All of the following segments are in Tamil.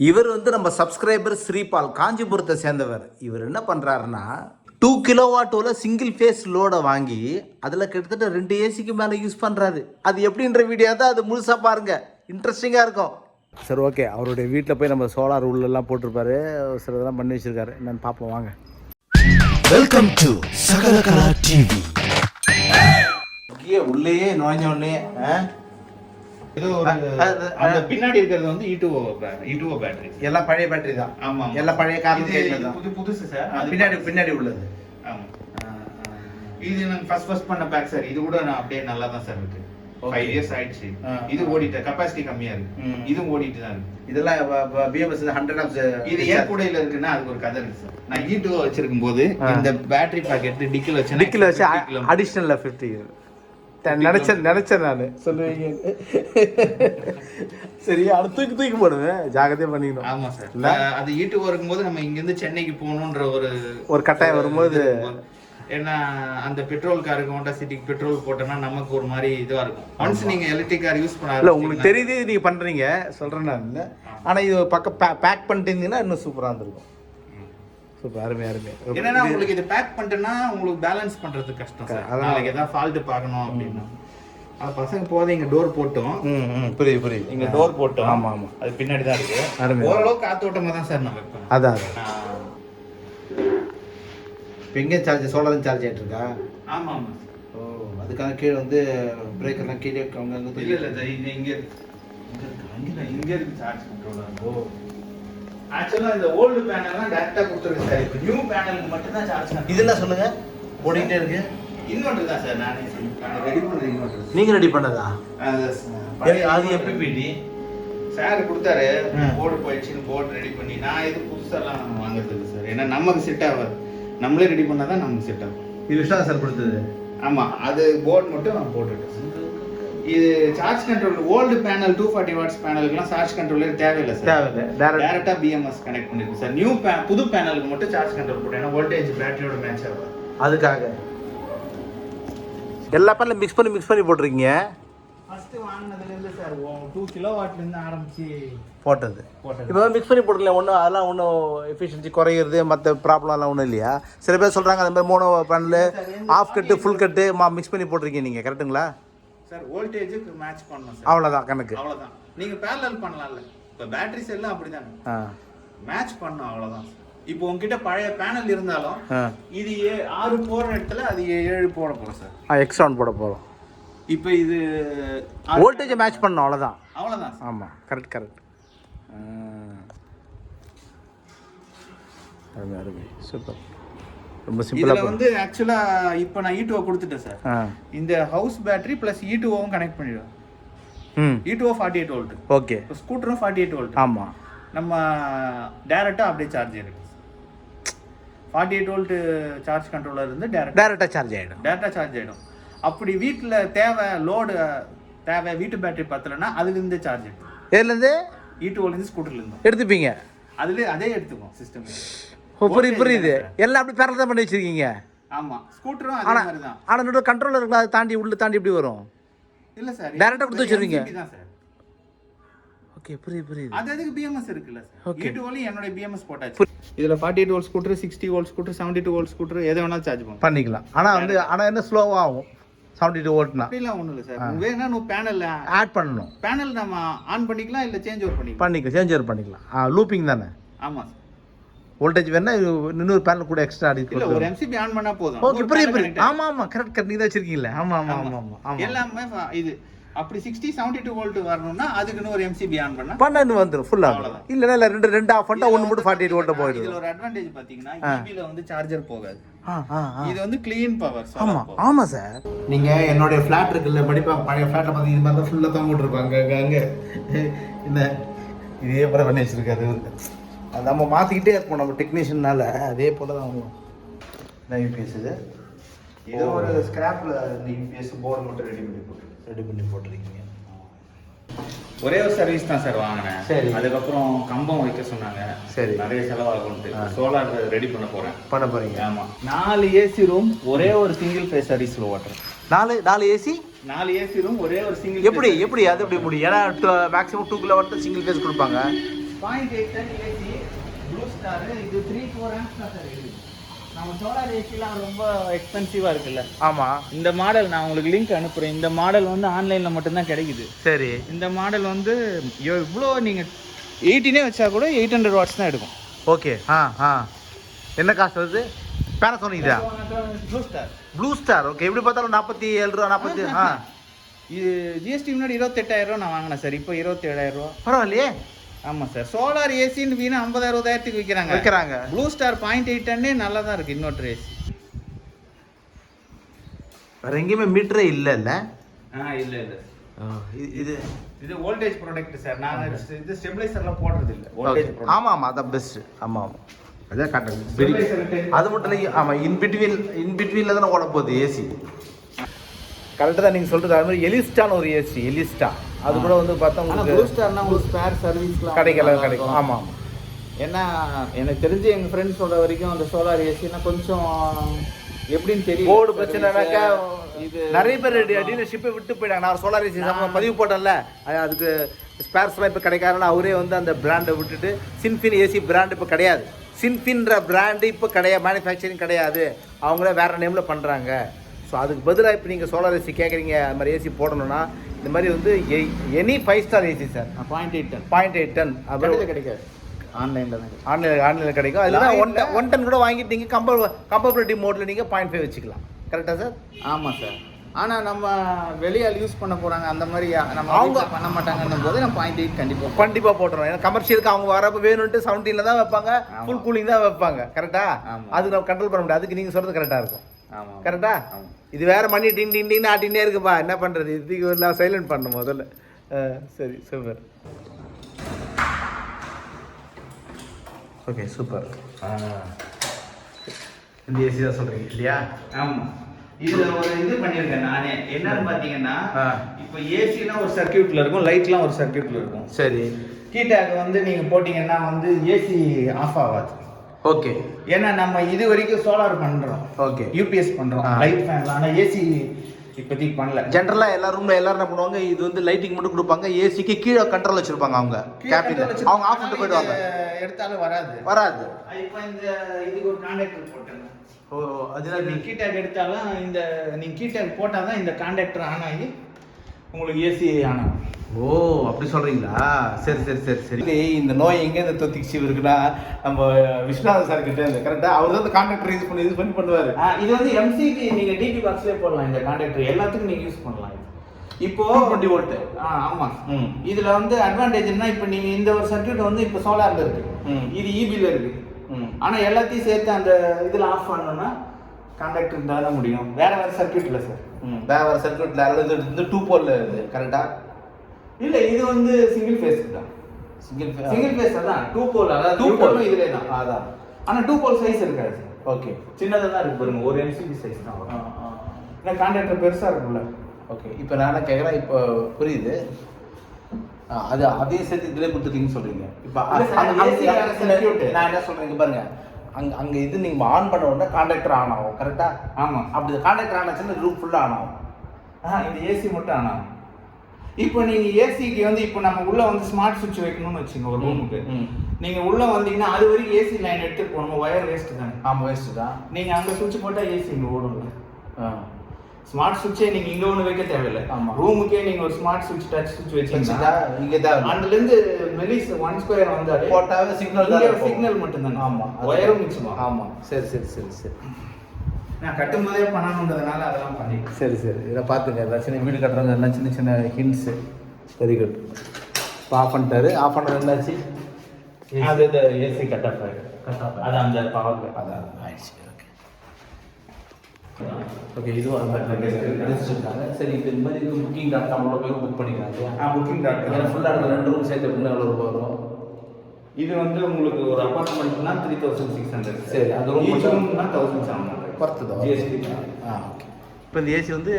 இவர் வந்து நம்ம சப்ஸ்கிரைபர் ஸ்ரீபால் காஞ்சிபுரத்தை சேர்ந்தவர். இவர் என்ன பண்ணுறாருன்னா டூ கிலோ வாட்டோல சிங்கிள் ஃபேஸ் லோடை வாங்கி அதில் கிட்டத்தட்ட ரெண்டு ஏசிக்கு மேலே யூஸ் பண்ணுறாரு அது எப்படின்ற வீடியோ தான் அது முழுசாக பாருங்கள் இன்ட்ரெஸ்டிங்காக இருக்கும். சரி ஓகே அவருடைய வீட்டில் போய் நம்ம சோலார் உள்ளெல்லாம் போட்டிருப்பாரு. சில இதெல்லாம் பண்ணி வச்சிருக்காரு. என்னன்னு பார்ப்போம் வாங்க. வெல்கம் டு சகலகலா டிவி உள்ளேயே நுழைஞ்ச உடனே இது ஒரு அது- அந்த பின்னாடி இருக்கிறது வந்து E E2O E2O பேட்டரி எல்லாம் பழைய பேட்டரி தான். ஆமா எல்லாம் பழைய காரணம் தான். புது புதுசு சார் அது பின்னாடி பின்னாடி உள்ளது. ஆமா. இது நான் ஃபர்ஸ்ட் ஃபர்ஸ்ட் பண்ண பேக் சார் இது கூட நான் அப்படியே நல்லா தான் சார் இருக்கு. ஃபைவ் இயர்ஸ் ஆயிடுச்சு. இது ஓடிட்டு கெப்பாசிட்டி கம்மியா இருக்கு. இதுவும் ஓடிட்டு தான் இருக்கு. இதெல்லாம் பிஎம்எஸ் ஹண்ட்ரட் ஆஃப் இது ஏன் கூடையில இருக்குன்னா அதுக்கு ஒரு கதை இருக்கு சார் நான் E2O வச்சிருக்கும் போது. இந்த பேட்டரி பாக்கெட் டிக்கில் வச்சு டிக்கில் வச்சு அடிஷ்னலில் ஃபிஃப்டி நினச்சேன் நினச்சேன் நான். சொல்லுவீங்க. சரி அது தூக்கி தூக்கி போடுவேன் ஜாகிரதையாக பண்ணிக்கணும். ஆமா சார். இல்ல? அது E2O இருக்கும்போது நம்ம இங்க இருந்து சென்னைக்கு போகணுன்ற ஒரு ஒரு கட்டாயம் வரும்போது ஏன்னா அந்த பெட்ரோல் காருக்கு ஹோண்டா சிட்டிக்கு பெட்ரோல் போட்டோம்னா நமக்கு ஒரு மாதிரி இதுவா இருக்கும். ஒன்ஸ் நீங்க எலக்ட்ரிக் கார் யூஸ் பண்ண இல்லை உங்களுக்கு தெரியுது நீங்கள் பண்ணுறீங்க சொல்கிறேன் நான். இல்லை ஆனால் இது பக்கம் பே பேக் பண்ணிட்டீங்கன்னா இன்னும் சூப்பராக இருந்திருக்கும். சூப்பர் அருமை அருமை. என்னன்னா உங்களுக்கு இது பேக் பண்ணிட்டேன்னா உங்களுக்கு பேலன்ஸ் பண்றது கஷ்டம் சார். அதான். நாளைக்கு ஏதாவது ஃபால்ட் பார்க்கணும் அப்படின்னா. அது பசங்க போதே இங்க டோர் போட்டோம். ம் ம் புரியுது புரியுது. இங்க டோர் போட்டோம். ஆமா, ஆமா. அது பின்னாடி தான் இருக்கு. அருமை. ஓரளவுக்கு காத்தோட்டமா தான் சார் வைப்போம். அதான் இப்போ எங்கே சார்ஜ் சோலார் சார்ஜ் ஆகிட்டு இருக்கா ஆமா ஆமா. ஓ அதுக்காக கீழே வந்து பிரேக்கர்லாம் கீழே அவங்க இல்ல இல்ல இங்க இங்க இருக்கு. Charge controller oh. ஆக்சுவலா இந்த ஓல்டு பேனல்லாம் டைரக்டா கொடுத்துருக்கு சார் இப்போ நியூ பேனலுக்கு மட்டும் தான் சார்ஜ் இது என்ன சொல்லுங்க. ஓடிக்கிட்டே இருக்கு. இன்வெர்டர் தான் சார் நானே ரெடி பண்ற இன்வெர்டர் நீங்க ரெடி பண்ணதா? அது எப்படி பிடி சார் கொடுத்தாரு. போர்டு போயிடுச்சுன்னு போர்டு ரெடி பண்ணி. நான் இது புதுசாலாம் வாங்குறது இல்லை சார் ஏன்னா நமக்கு செட் ஆகாது. நம்மளே ரெடி பண்ணாதான் தான் நமக்கு செட் ஆகும். இது விஷ்ணா சார் கொடுத்தது. ஆமா. அது போர்டு மட்டும் நான் போட்டுட்டேன் இது charge control old panel two forty watts பேனலுக்குலாம் charge controller தேவையில்லை சார் தேவையில்லை. டேரக்ட் டேரக்டா பிஎம்எஸ் கனெக்ட் பண்ணிருக்கு சார் நியூ புது பேனலுக்கு மட்டும் சார்ஜ் கண்ட்ரோல் போட்டேன். ஏன்னா வோல்டேஜ் பேட்டரியோட மேட்ச் ஆகும் அதுக்காக. எல்லா பேனில் மிக்ஸ் பண்ணி மிக்ஸ் பண்ணி போட்டிருக்கீங்க? ஃபர்ஸ்ட் வாங்கினதுல இருந்து சார் டூ கிலோ வாட்ல இருந்து ஆரம்பிச்சு போட்டது. இப்போ மிக்ஸ் பண்ணி போடல ஒன்றும் அதெல்லாம் ஒன்றும் எஃபிஷியன்சி குறையிறது மற்ற ப்ராப்ளம்லாம் ஒன்றும் இல்லையா? சில பேர் சொல்கிறாங்க அந்த மாதிரி mono panel half cut full cut மா மிக்ஸ் பண்ணி போட்டிருக்கீங்க நீங்கள் கரெக்டுங்களா சார் வோல்டேஜுக்கு மேட்ச் பண்ணணும் சார். அவ்வளோதான் கணக்கு. அவ்வளவுதான். நீங்க பேரலல் பண்ணலாம்ல. இப்போ பேட்டரிஸ் எல்லாம் அப்படிதானே? மேட்ச் பண்ணணும் அவ்வளவுதான் இப்போ உங்ககிட்ட பழைய பேனல் இருந்தாலும் இது ஏ- ஆறு போற இடத்துல அது ஏழு போட போறோம் சார். ஆ எக்ஸ்ட்ரான் போட போகிறோம் இப்போ இது வோல்டேஜை மேட்ச் பண்ணணும் அவ்வளோதான் அவ்வளவுதான் சார். ஆமாம் கரெக்ட் கரெக்ட் அருமை அருமை. சூப்பர். ரொம்ப இதுல சிம்பிளாக வந்து ஆக்சுவலா இப்போ நான் ஈட்டுவோ கொடுத்துட்டேன் சார். இந்த ஹவுஸ் பேட்டரி பிளஸ் ஈட்டுவோவும் கனெக்ட் பண்ணிடுவேன். ம். ஈட்டுவோ ஃபார்ட்டி எயிட் வோல்ட் ஓகே. இப்போ ஸ்கூட்டரும் ஃபார்ட்டி எயிட் வோல்ட் ஆமாம் நம்ம டேரெக்டா அப்படியே சார்ஜ் இருக்கு forty eight volt charge controller இருந்து டேரக்ட் டேரெக்டாக சார்ஜ் ஆகிடும் டேரக்டா சார்ஜ் ஆயிடும். அப்படி வீட்ல தேவை லோடு தேவை வீட்டு பேட்டரி பத்தலைன்னா அதுல இருந்து சார்ஜ் எடுக்கும் எதுலேருந்து ஈட்டுவோல இருந்து ஸ்கூட்டர்ல இருந்து எடுத்துப்பீங்க. அதுல அதே எடுத்துக்கும் சிஸ்டம் புரியுது. புரியுது எல்லாம் அப்படி பேரல் தான் பண்ணி வச்சிருக்கீங்க ஆமா ஸ்கூட்டரும் அதே ஆனால் மாதிரி தான். ஆனால் நடுவு கண்ட்ரோலர் இருக்குல்ல அதை தாண்டி உள்ள தாண்டி எப்படி வரும்? இல்ல சார் ஆ கொடுத்து சார். ஓகே புரியுது புரியுது. அது அதுக்கு பிஎம்எஸ் இருக்குல்ல சார்? Okay. ஈட்டுவோலையும் என்னோட பிஎம்எஸ் போட்டாச்சு. இதுல forty eight volt scooter sixty volt scooter seventy two volt scooter எதை வேணாலும் சார்ஜ் பண்ணும். பண்ணிக்கலாம். ஆனால் வந்து ஆனால் என்ன ஸ்லோவாக ஆகும்? செவன்டி டூ ஓட்டுனா அப்படிலாம் ஒண்ணும் இல்ல சார். வேணா நீ பேனல்ல ஆட் பண்ணணும். பேனல் நம்ம ஆன் பண்ணிக்கலாம் இல்ல சேஞ்ச் ஓவர் பண்ணிக்கலாம். பண்ணிக்கலாம் சேஞ்ச் ஓவர் பண்ணிக்கலாம். ஆ லூப்பிங் தானே? ஆமா சார். வோல்டேஜ் வேணா இன்னொரு பேனல் கூட எக்ஸ்ட்ரா அடி இல்ல ஒரு எம்சிபி ஆன் பண்ணா போதும். ஓகே புரியுது புரியுது. ஆமாம் ஆமாம் கரெக்ட் கரெக்ட் நீ தான் வச்சிருக்கீங்களே ஆமாம் ஆமாம் ஆமா. ஆமாம் ஆமாம் ஆமாம் எல்லாமே இது அப்படி சிக்ஸ்டி செவன்டி டூ வோல்ட் வரணும்னா அதுக்குன்னு ஒரு எம்சிபி ஆன் பண்ணா பன்னெண்டு வந்துடும் அவ்வளவுதான். இல்லைன்னா இல்லை ரெண்டு ரெண்டு ஆஃப் பண்ணிட்டா ஒன்று மட்டும் ஃபார்ட்டி எயிட் ஓட்ட போயிடுது இதுல ஒரு அட்வான்டேஜ் பாத்தீங்கன்னா இபில வந்து சார்ஜர் போகாது. ஆ ஆ ஆ. இது வந்து கிளீன் பவர் ஆமாம் ஆமாம் சார் நீங்கள் என்னுடைய ஃப்ளாட் இருக்குல்ல படிப்பா பழைய ஃப்ளாட்டில் பார்த்து இது மாதிரி தான் ஃபுல்லாக தான் போட்டிருப்பாங்க அங்கே அங்கே. என்ன இதே பண்ணி வச்சிருக்காரு நம்ம மாற்றிக்கிட்டே இருப்போம் நம்ம டெக்னீஷியனால அதே போல தான் ஆகும் என்ன யூபிஎஸ் இது? இது ஒரு ஸ்கிராப்ல இந்த யூபிஎஸ் போர்டு மட்டும் ரெடி பண்ணி போட்டு ரெடி பண்ணி போட்டிருக்கீங்க. ஒரே ஒரு சர்வீஸ் தான் சார் வாங்கினேன். சரி. அதுக்கப்புறம் கம்பம் வைக்க சொன்னாங்க. சரி. நிறைய செலவாகும்ட்டு. சோலார் ரெடி பண்ண போறேன். பண்ண போகிறீங்க ஆமா. நாலு ஏசி ரூம் ஒரே ஒரு சிங்கிள் ஃபேஸ் சர்வீஸ்ல ஓட்டுறேன். நாலு நாலு ஏசி நாலு ஏசி ரூம் ஒரே ஒரு சிங்கிள் எப்படி எப்படி அது எப்படி முடியும் ஏன்னா maximum two kilo watt single phase கொடுப்பாங்க. பாயிண்ட் எயிட் ஏசி ஸ்டார் இது த்ரீ ஃபோர் ஆம்ஸ் தான் சார் இருக்குது நம்ம சோலார் ஏசிலாம் ரொம்ப எக்ஸ்பென்சிவாக இருக்குல்ல. ஆமா. இந்த மாடல் நான் உங்களுக்கு லிங்க் அனுப்புகிறேன் இந்த மாடல் வந்து ஆன்லைனில் மட்டும்தான் கிடைக்குது. சரி. இந்த மாடல் வந்து இவ்வளோ நீங்கள் எயிட்டினே வச்சா கூட எயிட் ஹண்ட்ரட் வாட்ஸ் தான் எடுக்கும். ஓகே. ஆ ஆ. என்ன காசு வருது? பேனசோனிக் தான் blue star blue star okay எப்படி பார்த்தாலும் நாற்பத்தி ஏழு ரூபா நாற்பத்தி ஆ. இது ஜிஎஸ்டி முன்னாடி இருபத்தெட்டாயிரம் ரூபா நான் வாங்கினேன் சார் இப்போ இருபத்தேழாயிரம் ரூபா. பரவாயில்லையே. ஆமாம் சார் சோலார் ஏசின்னு வீணா ஐம்பது அறுபதாயிரத்துக்கு விற்கிறாங்க வைக்கிறாங்க ப்ளூ ஸ்டார் பாயிண்ட் எயிட் டன்னே நல்லா தான் இருக்குது இன்வெர்டர் ஏசி வேற எங்கேயுமே மீட்டரே இல்லைல்ல? ஆ இல்லை இல்லை. இது இது வோல்டேஜ் ப்ராடக்ட் சார் நாங்கள் இது ஸ்டெபிளைசர்லாம் போடுறது இல்லை வோல்டேஜ் ஆமாம் ஆமாம் அதான் பெஸ்ட் ஆமாம் ஆமாம் அதான் ten. அது மட்டும் இல்லை ஆமாம் இன் பிட்வீன் இன் பிட்வீனில் தானே ஓட போகுது ஏசி கரெக்டாக தான் நீங்கள் சொல்கிறது அது மாதிரி எலிஸ்டான்னு ஒரு ஏசி எலிஸ்டா அது கூட வந்து பார்த்தா உங்களுக்கு ப்ளூ ஸ்டார்னா உங்களுக்கு ஸ்பேர் சர்வீஸ்லாம் கிடைக்கல கிடைக்கும் ஆமாம் ஆமாம் ஏன்னா எனக்கு தெரிஞ்சு எங்கள் ஃப்ரெண்ட்ஸ் சொல்ற வரைக்கும் அந்த சோலார் ஏசினா கொஞ்சம் எப்படின்னு தெரியும் போர்டு பிரச்சனைனாக்கா இது நிறைய பேர் டீலர்ஷிப்பை விட்டு போயிட்டாங்க. நான் சோலார் ஏசி பதிவு போட்டேன்ல. அது- அதுக்கு ஸ்பேர்ஸ்லாம் இப்போ கிடைக்காதுன்னு அவரே வந்து அந்த பிராண்டை விட்டுட்டு சின்ஃபின் ஏசி பிராண்ட் இப்போ கிடையாது. சின்ஃபின்ற பிராண்டு இப்போ கிடையாது. மேனுஃபேக்சரிங் கிடையாது. அவங்களே வேற நேமில் பண்ணுறாங்க ஸோ அதுக்கு பதிலாக இப்போ நீங்கள் சோலார் ஏசி கேட்குறீங்க அது மாதிரி ஏசி போடணும்னா இந்த மாதிரி வந்து any five star AC sir point eight ton point eight ton கடையில் கிடைக்காது. ஆன்லைனில் தான் கிடைக்கும். ஆன்லைன் ஆன்லைனில் கிடைக்கும். அதில் ஒன் ஒன் டன் கூட வாங்கிட்டு நீங்கள் கம்பல் கம்பபிலிட்டி மோடில் நீங்கள் பாயிண்ட் ஃபைவ் வச்சுக்கலாம். கரெக்டாக சார் ஆமாம் சார் ஆனால் நம்ம வெளியால் யூஸ் பண்ண போகிறாங்க அந்த மாதிரி நம்ம அவங்க- பண்ண மாட்டாங்கன்னும் போது நம்ம பாயிண்ட் எயிட் கண்டிப்பாக கண்டிப்பா போட்டுருவோம் ஏன்னா கமர்ஷியலுக்கு அவங்க வரப்ப வேணும்ட்டு செவன்டீன்ல தான் வைப்பாங்க. ஃபுல் கூலிங் தான் வைப்பாங்க. கரெக்டா ஆமா. அது நம்ம கண்ட்ரோல் பண்ண முடியாது. அதுக்கு நீங்க சொல்றது கரெக்டா இருக்கும். கரெக்டா. இது வேற மணி டின் டின் டின் ஆட்டினே இருக்குப்பா. என்ன பண்றது? இதுக்கு எல்லாம் சைலண்ட் பண்ணணும் முதல்ல. சரி சூப்பர் ஓகே சூப்பர் இந்த ஏசி தான் சொல்றீங்க இல்லையா? ஆமாம் இதுல ஒரு இது பண்ணியிருக்கேன் நானே. என்னன்னு பார்த்தீங்கன்னா ஆ. இப்போ ஏசிலாம் ஒரு சர்க்கியூட்ல இருக்கும் லைட்லாம் ஒரு சர்க்கியூட்ல இருக்கும். சரி. கீட்டாக் வந்து நீங்க போட்டீங்கன்னா வந்து ஏசி ஆஃப் ஆகாது. ஓகே ஏன்னா நம்ம இது வரைக்கும் சோலார் பண்றோம். ஓகே யூபிஎஸ் பண்றோம். லைட் ஃபேன் ஆனா ஏசி இப்போதைக்கு பண்ணல. ஜென்ரலா எல்லா ரூம்ல எல்லாரும் என்ன பண்ணுவாங்க? இது வந்து லைட்டிங் மட்டும் கொடுப்பாங்க. ஏசிக்கு கீழே கண்ட்ரோல் வச்சிருப்பாங்க அவங்க. கேபின் அவங்க ஆஃப் பண்ணிட்டு போயிடுவாங்க. எடுத்தாலும் வராது. வராது. இப்போ இந்த இதுக்கு ஒரு கான்டாக்டர் போட்டேன் ஓ அதுதான் நீங்க கீட்டாக் எடுத்தாலும் இந்த நீங்க கீட்டாக் போட்டாதான் இந்த கான்டாக்டர் ஆன் ஆகி உங்களுக்கு ஏசி ஆன் ஆகும். ஓ அப்படி சொல்றீங்களா? சரி சரி சரி சரி. இந்த நோய் எங்க இந்த தொத்திச்சு இருக்குன்னா நம்ம விஸ்வநாதன் சார் கிட்ட இந்த கரெக்டா அவர் தான் இந்த கான்ட்ராக்டர் யூஸ் பண்ணி யூஸ் பண்ணி பண்ணுவாரு. இது வந்து எம்சிபி நீங்க டிபி பாக்ஸ்லயே போடலாம் இந்த கான்டாக்டர் எல்லாத்துக்கும் நீங்க யூஸ் பண்ணலாம். இப்போ 220 volt. ஆ ஆமா. இதுல வந்து அட்வான்டேஜ்னா இப்போ நீங்க இந்த ஒரு சர்க்யூட் வந்து இப்போ சோலார்ல இருக்கு. இது இபில இருக்கு. ம். ஆனா எல்லாத்தையும் சேர்த்து அந்த இதுல ஆஃப் பண்ணணும்னா கான்டாக்டர் இருந்தால் தான் முடியும். வேற வேற சர்க்யூட் இல்ல சார் வேற வேற சர்க்கியூட்ல இது வந்து டூ போல்ல இது கரெக்டா இல்ல இது வந்து சிங்கிள் ஃபேஸ் தான். சிங்கிள் சிங்கிள் ஃபேஸ் தான் டூ போல் அதாவது டூ pole. போல் இதுல தான் அதான். ஆனா டூ போல் சைஸ் இருக்காது. ஓகே சின்னதா தான் இருக்கு பாருங்க ஒரு எம்சிபி சைஸ் தான் வரும். ஏன்னா கான்டாக்டர் பெருசா இருக்கும்ல. ஓகே இப்போ நான் கேட்குறேன் இப்போ புரியுது. அது அதே சேர்த்து இதிலே கொடுத்துட்டீங்கன்னு சொல்றீங்க. இப்போ. நான் என்ன சொல்றேன் பாருங்க. அங்க அங்க இது நீங்க ஆன் பண்ண உடனே கான்டாக்டர் ஆன் ஆகும் கரெக்டா ஆமா. அப்படி கான்டாக்டர் ஆன் ஆச்சுன்னா ரூம் ஃபுல்லா ஆன் ஆகும். இந்த ஏசி மட்டும் ஆனா இப்போ நீங்க ஏசிக்கு வந்து இப்போ நம்ம உள்ள வந்து ஸ்மார்ட் சுவிட்ச் வைக்கணும்னு வச்சுங்க ஒரு ரூமுக்கு. நீங்க உள்ள வந்தீங்கன்னா அது வரைக்கும் ஏசி லைன் எடுத்துட்டு போகணும் ஒயர் வேஸ்ட் தானே. ஆமா வேஸ்ட் தான். நீங்க அங்க சுவிட்ச் போட்டா ஏசி இங்க ஓடும்ல. ஸ்மார்ட் சுவிட்சே நீங்க இங்க ஒண்ணு வைக்க தேவையில்லை. ரூமுக்கே நீங்க ஒரு ஸ்மார்ட் சுவிட்ச் டச் சுவிட்ச் வச்சீங்கன்னா இங்க தான் அதுல இருந்து மெலிஸ் ஒன் ஸ்கொயர் வந்தாலே போட்டாவே சிக்னல். சிக்னல் மட்டும் தான் ஆமா ஒயரும் மிச்சமா ஆமா. சரி சரி சரி சரி. நான் கட்டும் போதே பண்ணணுன்றதுனால அதெல்லாம் பண்ணிட்டேன். சரி சரி. இதை பார்த்துங்க. எல்லாம் சின்ன வீடு கட்டுறவங்க எல்லாம் சின்ன சின்ன ஹிண்ட்ஸு வெரி குட் இப்போ ஆஃப் பண்ணிட்டாரு. ஆஃப் பண்ணது என்னாச்சு? அது இந்த AC cut off Cut off. அது அந்த பவர் அதான். ஆயிடுச்சு. ஓகே ஓகே இதுவும் அந்த சரி இப்போ இந்த மாதிரி இது புக்கிங் டாட் காமில் போய் புக் பண்ணிக்கலாம் இல்லையா? ஆ புக்கிங் டாட் ஏன்னா ஃபுல்லாக ரெண்டு ரூம் சேர்த்து எப்படின்னா எவ்வளோ ரூபா வரும்? இது வந்து உங்களுக்கு ஒரு அபார்ட்மெண்ட்னா த்ரீ தௌசண்ட் சிக்ஸ் ஹண்ட்ரட் சரி, அந்த ஈச் மட்டும் ரூம்னா தௌசண்ட் செவன் ஹண்ட்ரட் குறைத்ததா ஜிஎஸ்டி ஆ ஓகே இப்போ இந்த ஏசி வந்து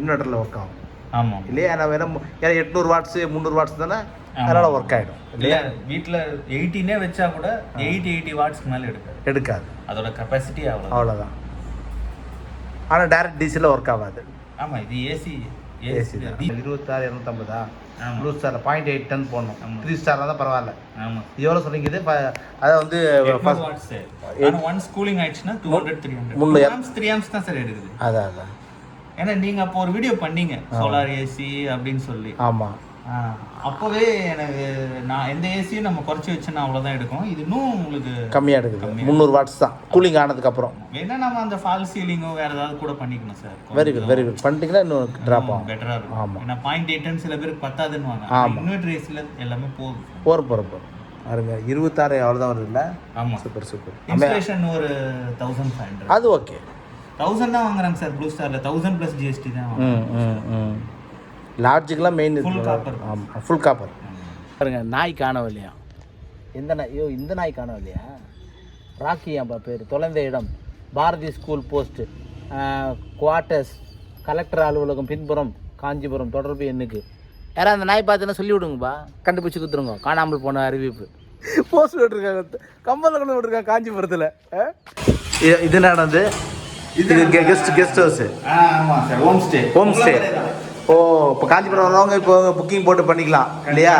இன்வெர்ட்டரில் ஒர்க் ஆகும். ஆமாம் இல்லையா நான் வேற ஏன்னா எட்நூறு வாட்ஸு முந்நூறு வாட்ஸ் தானே அதனால் ஒர்க் ஆகிடும் இல்லையா? வீட்டில் எயிட்டினே வச்சா கூட எயிட்டி எயிட்டி வாட்ஸ்க்கு மேலே எடுக்காது. எடுக்காது. அதோட கெப்பாசிட்டி அவ்வளோ அவ்வளோதான் ஆனால் டேரக்ட் டிசியில் ஒர்க் ஆகாது. ஆமாம் இது ஏசி ஏசி இருபத்தாறு இரநூத்தம்பதா. ப்ளூ ஸ்டாரில் பாயிண்ட் எயிட் டன் போடணும். ஆமா. த்ரீ ஸ்டார் தான் பரவாயில்ல. ஆமா. இது எவ்வளோ சொல்றீங்க இது? அதை வந்து first- வாட்ஸ் ஆனா ஒன்ஸ் கூலிங் ஆயிடுச்சுன்னா டூ ஹண்ட்ரட் த்ரீ முந்நூறு. ஹண்ட்ரட் த்ரீ ஆம்ஸ் தான் சார் எடுக்குது. அதான் அதான். ஏன்னா நீங்க அப்போ ஒரு வீடியோ பண்ணீங்க. சோலார் ஏசி அப்படின்னு சொல்லி. ஆமாம் ஆ, அப்போவே எனக்கு நான் எந்த ஏசியும் நம்ம குறைச்சி வச்சோன்னா அவ்வளோதான் எடுக்கும். இது இன்னும் உங்களுக்கு கம்மியாக எடுக்குது. முந்நூறு வாட்ஸ் தான். கூலிங் ஆனதுக்கப்புறம் வேணா நம்ம அந்த ஃபால் சீலிங்கோ வேற ஏதாவது கூட பண்ணிக்கணும் sir. Very good very good பண்ணிட்டீங்கன்னா இன்னும் ட்ராப் ஆகும். பெட்டரா இருக்கும். ஆமா. ஏன்னா பாயிண்ட் எயிட்னு சில பேருக்கு பத்தாதுன்னு வாங்க ஆமா. இன்வெர்டர் ஏசியில் எல்லாமே போதும் போகிற போகிற போகிற பாருங்க இருபத்தாறு அவ்வளோதான் வருது இல்லை ஆமா சூப்பர் சூப்பர் இன்ஸ்டலேஷன் ஒரு தௌசண்ட் ஃபைவ் ஹண்ட்ரட் அது ஓகே தௌசண்ட் தான் வாங்குறாங்க சார் ப்ளூ ஸ்டார்ல தௌசண்ட் ப்ளஸ் ஜிஎஸ்டி தான் வாங்குறாங்க. ம் ம் ம் லார்ஜுக்கெலாம் மெயின். ஆமாம் ஃபுல் காப்பர் பாருங்க நாய் காணவில்லையா எந்த நாய் ஐயோ இந்த நாய் காணவில்லையா ராக்கியாம்பா பேர்? தொலைந்த இடம். Bharathi school post quarters collector அலுவலகம் பின்புறம் காஞ்சிபுரம் தொடர்பு எண்ணுக்கு. யாராவது அந்த நாய் பார்த்தீங்கன்னா சொல்லி விடுங்கப்பா. கண்டுபிடிச்சி கொடுத்துருங்க. காணாமல் போன அறிவிப்பு. போஸ்ட் விட்டுருக்காங்க கம்பலில் கொண்டு விட்டுருக்காங்க காஞ்சிபுரத்தில். இது நடந்து இது கெஸ்ட் கெஸ்ட் ஹவுஸு ஆ ஆமா sir home stay home stay ஓ இப்போ காஞ்சிபுரம் வரவங்க இப்போ புக்கிங் போட்டு பண்ணிக்கலாம் இல்லையா?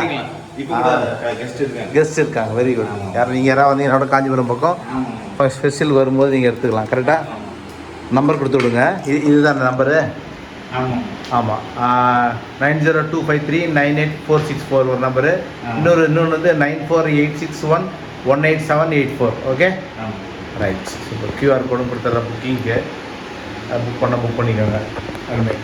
இப்போ கெஸ்ட் இருக்காங்க. கெஸ்ட் இருக்காங்க வெரி குட் யார் நீங்கள் யாராவது வந்தீங்கன்னா காஞ்சிபுரம் பக்கம் இப்போ ஸ்பெஷல் வரும்போது நீங்கள் எடுத்துக்கலாம் கரெக்டாக நம்பர் கொடுத்து விடுங்க. இது இதுதான் நம்பரு ஆமா. ஆமாம் nine zero two five three nine eight four six four ஒரு நம்பரு இன்னொரு இன்னொன்று வந்து nine four eight six one one eight seven eight four okay right super QR கோடும் கொடுத்துட்றேன் புக்கிங்க்கு புக் பண்ண புக் பண்ணிக்கோங்க. அருமை.